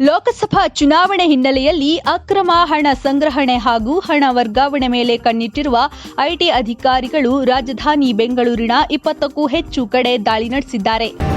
ಲೋಕಸಭಾ ಚುನಾವಣೆ ಹಿನ್ನೆಲೆಯಲ್ಲಿ ಅಕ್ರಮ ಹಣ ಸಂಗ್ರಹಣೆ ಹಾಗೂ ಹಣ ವರ್ಗಾವಣೆ ಮೇಲೆ ಕಣ್ಣಿಟ್ಟಿರುವ ಐಟಿ ಅಧಿಕಾರಿಗಳು ರಾಜಧಾನಿ ಬೆಂಗಳೂರಿನ ಇಪ್ಪತ್ತಕ್ಕೂ ಹೆಚ್ಚು ಕಡೆ ದಾಳಿ ನಡೆಸಿದ್ದಾರೆ.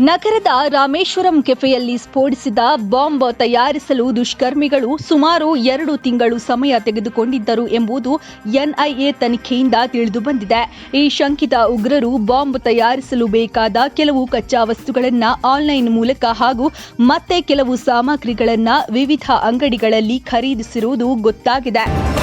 ನಗರದ ರಾಮೇಶ್ವರಂ ಕೆಫೆಯಲ್ಲಿ ಸ್ಫೋಟಿಸಿದ ಬಾಂಬ್ ತಯಾರಿಸಲು ದುಷ್ಕರ್ಮಿಗಳು ಸುಮಾರು ಎರಡು ತಿಂಗಳು ಸಮಯ ತೆಗೆದುಕೊಂಡಿದ್ದರು ಎಂಬುದು ಎನ್ಐಎ ತನಿಖೆಯಿಂದ ತಿಳಿದು ಬಂದಿದೆ. ಈ ಶಂಕಿತ ಉಗ್ರರು ಬಾಂಬ್ ತಯಾರಿಸಲು ಬೇಕಾದ ಕೆಲವು ಕಚ್ಚಾ ವಸ್ತುಗಳನ್ನು ಆನ್ಲೈನ್ ಮೂಲಕ ಹಾಗೂ ಮತ್ತೆ ಕೆಲವು ಸಾಮಗ್ರಿಗಳನ್ನು ವಿವಿಧ ಅಂಗಡಿಗಳಲ್ಲಿ ಖರೀದಿಸಿರುವುದು ಗೊತ್ತಾಗಿದೆ.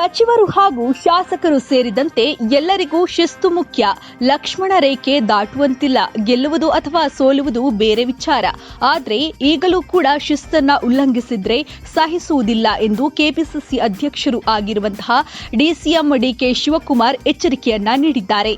ಸಚಿವರು ಹಾಗೂ ಶಾಸಕರು ಸೇರಿದಂತೆ ಎಲ್ಲರಿಗೂ ಶಿಸ್ತು ಮುಖ್ಯ. ಲಕ್ಷ್ಮಣ ರೇಖೆ ದಾಟುವಂತಿಲ್ಲ. ಗೆಲ್ಲುವುದು ಅಥವಾ ಸೋಲುವುದು ಬೇರೆ ವಿಚಾರ. ಆದರೆ ಈಗಲೂ ಕೂಡ ಶಿಸ್ತನ್ನ ಉಲ್ಲಂಘಿಸಿದ್ರೆ ಸಹಿಸುವುದಿಲ್ಲ ಎಂದು ಕೆಪಿಸಿಸಿ ಅಧ್ಯಕ್ಷರು ಆಗಿರುವಂತಹ ಡಿಸಿಎಂ ಡಿಕೆ ಶಿವಕುಮಾರ್ ಎಚ್ಚರಿಕೆಯನ್ನ ನೀಡಿದ್ದಾರೆ.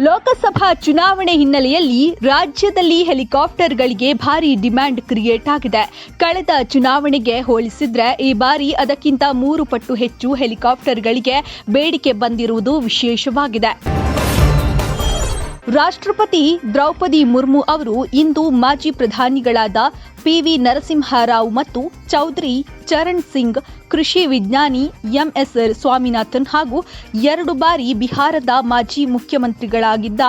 ಲೋಕಸಭಾ ಚುನಾವಣೆ ಹಿನ್ನೆಲೆಯಲ್ಲಿ ರಾಜ್ಯದಲ್ಲಿ ಹೆಲಿಕಾಪ್ಟರ್ಗಳಿಗೆ ಭಾರಿ ಡಿಮ್ಯಾಂಡ್ ಕ್ರಿಯೇಟ್ ಆಗಿದೆ. ಕಳೆದ ಚುನಾವಣೆಗೆ ಹೋಲಿಸಿದ್ರೆ ಈ ಬಾರಿ ಅದಕ್ಕಿಂತ ಮೂರು ಪಟ್ಟು ಹೆಚ್ಚು ಹೆಲಿಕಾಪ್ಟರ್ಗಳಿಗೆ ಬೇಡಿಕೆ ಬಂದಿರುವುದು ವಿಶೇಷವಾಗಿದೆ. ರಾಷ್ಟ್ರಪತಿ ದ್ರೌಪದಿ ಮುರ್ಮು ಅವರು ಇಂದು ಮಾಜಿ ಪ್ರಧಾನಿಗಳಾದ ಪಿವಿ ನರಸಿಂಹರಾವ್ ಮತ್ತು ಚೌಧರಿ ಚರಣ್ ಸಿಂಗ್, ಕೃಷಿ ವಿಜ್ಞಾನಿ ಎಂಎಸ್ ಸ್ವಾಮಿನಾಥನ್ ಹಾಗೂ ಎರಡು ಬಾರಿ ಬಿಹಾರದ ಮಾಜಿ ಮುಖ್ಯಮಂತ್ರಿಗಳಾಗಿದ್ದ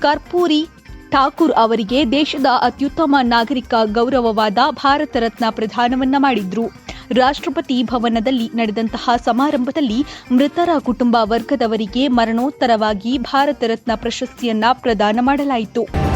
ಕರ್ಪೂರಿ ಠಾಕೂರ್ ಅವರಿಗೆ ದೇಶದ ಅತ್ಯುತ್ತಮ ನಾಗರಿಕ ಗೌರವವಾದ ಭಾರತ ರತ್ನ ಪ್ರದಾನವನ್ನ ಮಾಡಿದ್ರು. ರಾಷ್ಟ್ರಪತಿ ಭವನದಲ್ಲಿ ನಡೆದಂತಹ ಸಮಾರಂಭದಲ್ಲಿ ಮೃತರ ಕುಟುಂಬ ವರ್ಗದವರಿಗೆ ಮರಣೋತ್ತರವಾಗಿ ಭಾರತ ರತ್ನ ಪ್ರಶಸ್ತಿಯನ್ನ ಪ್ರದಾನ ಮಾಡಲಾಯಿತು.